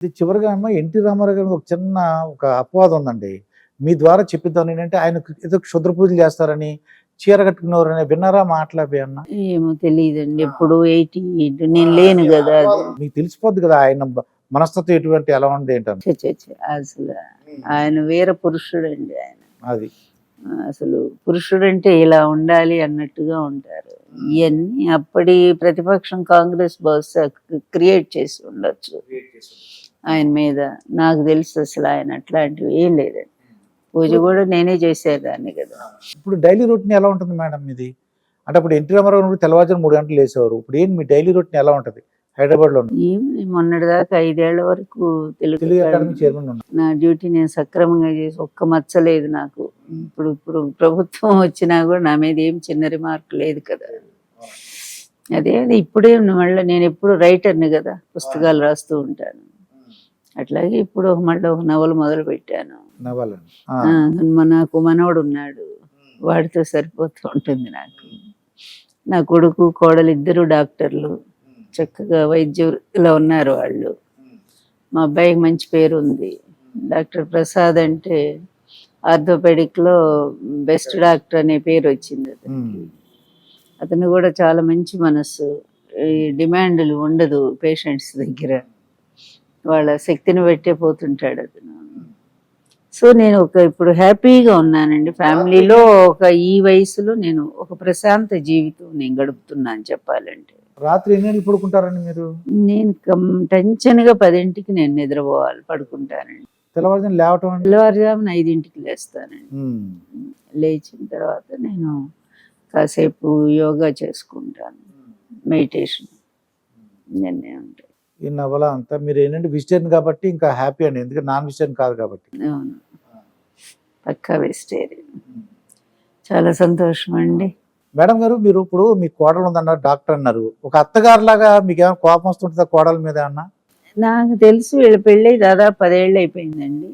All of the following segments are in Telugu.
ఇది చివరిగా అమ్మ ఎన్టీ రామారావు గారికి ఒక చిన్న ఒక అపవాదం ఉందండి మీ ద్వారా చెప్పిద్దాం ఏంటంటే ఆయన ఏదో క్షుద్ర పూజలు చేస్తారని చీర కట్టుకున్నవారని విన్నారా మాట్లాడి అన్న? ఏమో తెలియదండి. ఎప్పుడు ఎయిటీ నేను లేను కదా మీకు తెలిసిపోద్ది కదా ఆయన మనస్తత్వం ఎటువంటి ఎలా ఉంది ఛే, అసలు ఆయన వీర పురుషుడండి ఆయన. అది. అసలు పురుషుడంటే ఇలా ఉండాలి అన్నట్టుగా ఉంటారు. ఇవన్నీ అప్పటి ప్రతిపక్షం కాంగ్రెస్ బహుశా క్రియేట్ చేసి ఉండొచ్చు. ఆయన మీద. నాకు తెలుసు అసలు ఆయన అట్లాంటివి ఏం లేదండి. పూజ కూడా నేనే చేసేదాన్ని కదా. ఇప్పుడు డైలీ రొటీన్ ఎలా ఉంటుంది మేడం ఇది? అంటే అప్పుడు ఎన్టీ రామారావు ఉన్నప్పుడు తెల్లవారుజాము మూడు గంటలు లేసేవారు ఇప్పుడు ఏంటి మీ డైలీ రొటీన్ ఎలా ఉంటుంది? హైదరాబాద్లో ఏం మొన్నటిదాకా ఐదేళ్ళ వరకు తెలుగు నా డ్యూటీ నేను సక్రమంగా చేసి ఒక్క మచ్చలేదు నాకు. ఇప్పుడు ఇప్పుడు ప్రభుత్వం వచ్చినా కూడా నా మీద ఏం చిన్న రిమార్క్ లేదు కదా. అది ఇప్పుడే మళ్ళీ నేను ఎప్పుడు రైటర్ని కదా పుస్తకాలు రాస్తూ ఉంటాను. అట్లాగే ఇప్పుడు ఒక మళ్ళీ ఒక నవల మొదలు పెట్టాను. నాకు మనవడు ఉన్నాడు వాడితో సరిపోతూ ఉంటుంది నాకు. నా కొడుకు కోడలు ఇద్దరు డాక్టర్లు. చక్కగా వైద్యులు ఉన్నారు వాళ్ళు. మా అబ్బాయికి మంచి పేరు ఉంది. డాక్టర్ ప్రసాద్ అంటే ఆర్థోపెడిక్లో బెస్ట్ డాక్టర్ అనే పేరు వచ్చింది అతనికి. అతను కూడా చాలా మంచి మనసు ఈ డిమాండ్లు ఉండదు పేషెంట్స్ దగ్గర. వాళ్ళ శక్తిని పెట్టే పోతుంటాడు అతను సో నేను ఒక ఇప్పుడు హ్యాపీగా ఉన్నానండి. ఫ్యామిలీలో ఒక ఈ వయసులో నేను ఒక ప్రశాంత జీవితం నేను గడుపుతున్నాను చెప్పాలంటే. రాత్రి ఎన్ని గంటలు పడుకుంటారండి మీరు? నేను కం- టెన్షన్గా పదింటికి నేను నిద్రపోవాలి పడుకుంటానండి. తెల్లవారుజాము లేవటం తెల్లవారుజామున ఐదింటికి లేస్తానండి. లేచిన తర్వాత నేను కాసేపు యోగా చేసుకుంటాను. మెడిటేషన్. ఇవన్నీ ఉంటాయి. ఈ నవల అంతా మీరు ఏంటంటే వెజిటేరియన్ కాబట్టి ఇంకా హ్యాపీ అండి. ఎందుకంటే నాన్ వెజిటేరియన్ కాదు కాబట్టి. అవును. పక్కా వెజిటేరియన్. చాలా సంతోషం అండి. మేడం గారు మీరు ఇప్పుడు మీ కోడలు ఉందన్నారు డాక్టర్ అన్నారు. ఒక అత్తగారు లాగా మీకు ఏమైనా కోపం వస్తుంటుందా కోడల మీద అన్న నాకు తెలుసు వీళ్ళ పెళ్ళి దాదాపు పదేళ్ళు అయిపోయిందండి.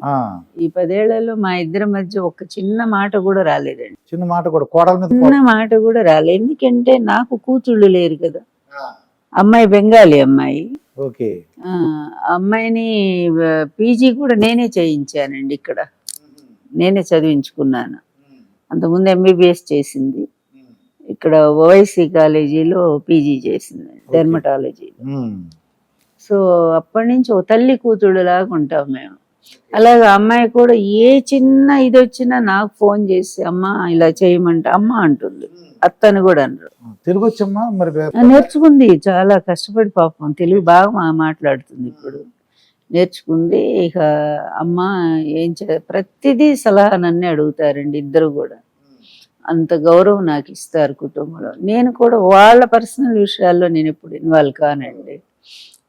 ఈ పదేళ్ళలో మా ఇద్దరి మధ్య ఒక చిన్న మాట కూడా రాలేదండి. చిన్న మాట కూడా కోడల మీద చిన్న. మాట కూడా రాలేదు ఎందుకంటే నాకు కూతుళ్ళు లేరు కదా. అమ్మాయి బెంగాలీ అమ్మాయి. ఓకే. అమ్మాయిని పీజీ కూడా నేనే చేయించానండి ఇక్కడ. నేనే చదివించుకున్నాను. అంతకుముందు ఎంబీబీఎస్ చేసింది. ఇక్కడ ఓవైసీ కాలేజీలో పీజీ చేసింది డెర్మటాలజీ. సో అప్పటి నుంచి ఒక తల్లి కూతుడు లాగా ఉంటాం మేము. అలాగే అమ్మాయి కూడా ఏ చిన్న ఇది వచ్చినా నాకు ఫోన్ చేసి అమ్మ ఇలా చేయమంటే అమ్మ అంటుంది. అత్తని కూడా అనరు తెలుగు వచ్చమ్మా మరి నేర్చుకుంది చాలా కష్టపడి పాపం. తెలుగు బాగా మాట్లాడుతుంది ఇప్పుడు. నేర్చుకుంది ఇక అమ్మ ఏం చే ప్రతిదీ సలహా నన్నే అడుగుతారండి ఇద్దరు కూడా. అంత గౌరవం నాకు ఇస్తారు కుటుంబంలో. నేను కూడా వాళ్ళ పర్సనల్ విషయాల్లో నేను ఎప్పుడు ఇన్వాల్వ్ కానండి.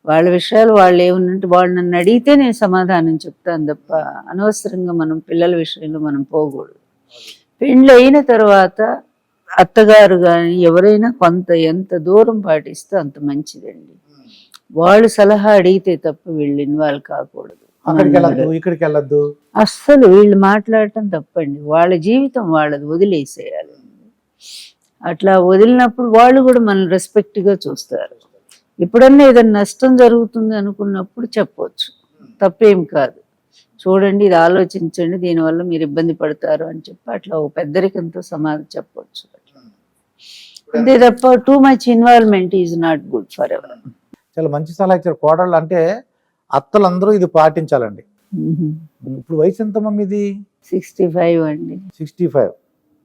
వాళ్ళ విషయాలు వాళ్ళు ఏమన్నంటే వాళ్ళు నన్ను అడిగితే నేను సమాధానం చెప్తాను తప్ప అనవసరంగా మనం పిల్లల విషయంలో మనం పోకూడదు. పెళ్ళి అయిన తర్వాత అత్తగారు కానీ ఎవరైనా కొంత ఎంత దూరం పాటిస్తే అంత మంచిదండి. వాళ్ళు సలహా అడిగితే తప్ప వీళ్ళు ఇన్వాల్వ్ కాకూడదు. ఇక్కడికి వెళ్ళొద్దు. అస్సలు వీళ్ళు మాట్లాడటం తప్పండి. వాళ్ళ జీవితం వాళ్ళది వదిలేసేయాలి. అట్లా వదిలినప్పుడు వాళ్ళు కూడా మన రెస్పెక్ట్గా చూస్తారు. ఎప్పుడన్నా ఏదైనా నష్టం జరుగుతుంది అనుకున్నప్పుడు చెప్పొచ్చు. తప్పేం కాదు. చూడండి ఇది ఆలోచించండి దీనివల్ల మీరు ఇబ్బంది పడతారు అని చెప్పి అట్లా ఓ పెద్దరికంతో సమాధానం చెప్పొచ్చు. Too much involvement is not good for ever చాలా మంచి సలహా ఇచ్చారు. కోడళ్ళు అంటే అత్తలందరూ ఇది పాటించాలండి. ఇప్పుడు వయసు ఎంతమ్మా మీది? సిక్స్టీ ఫైవ్ అండి. సిక్స్టీ ఫైవ్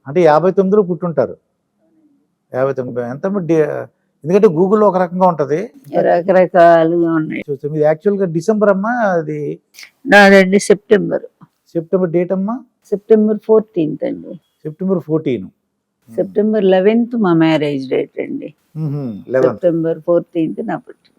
అంటే యాభై తొమ్మిదిలో పుట్టుంటారు. యాభై తొమ్మిది. ఎంత ఎందుకంటే గూగుల్లో ఒక రకంగా ఉంటది. రకరకాలుగా ఉన్నాయి. చూస్తే మీది యాక్చువల్గా డిసెంబర్ అమ్మా? అది నాదండి సెప్టెంబర్. సెప్టెంబర్ డేట్ అమ్మా? సెప్టెంబర్ ఫోర్టీన్త్ అండి. September fourteen. సెప్టెంబర్ లెవెన్త్ మా మ్యారేజ్ డేట్ అండి. సెప్టెంబర్ ఫోర్టీన్త్ నా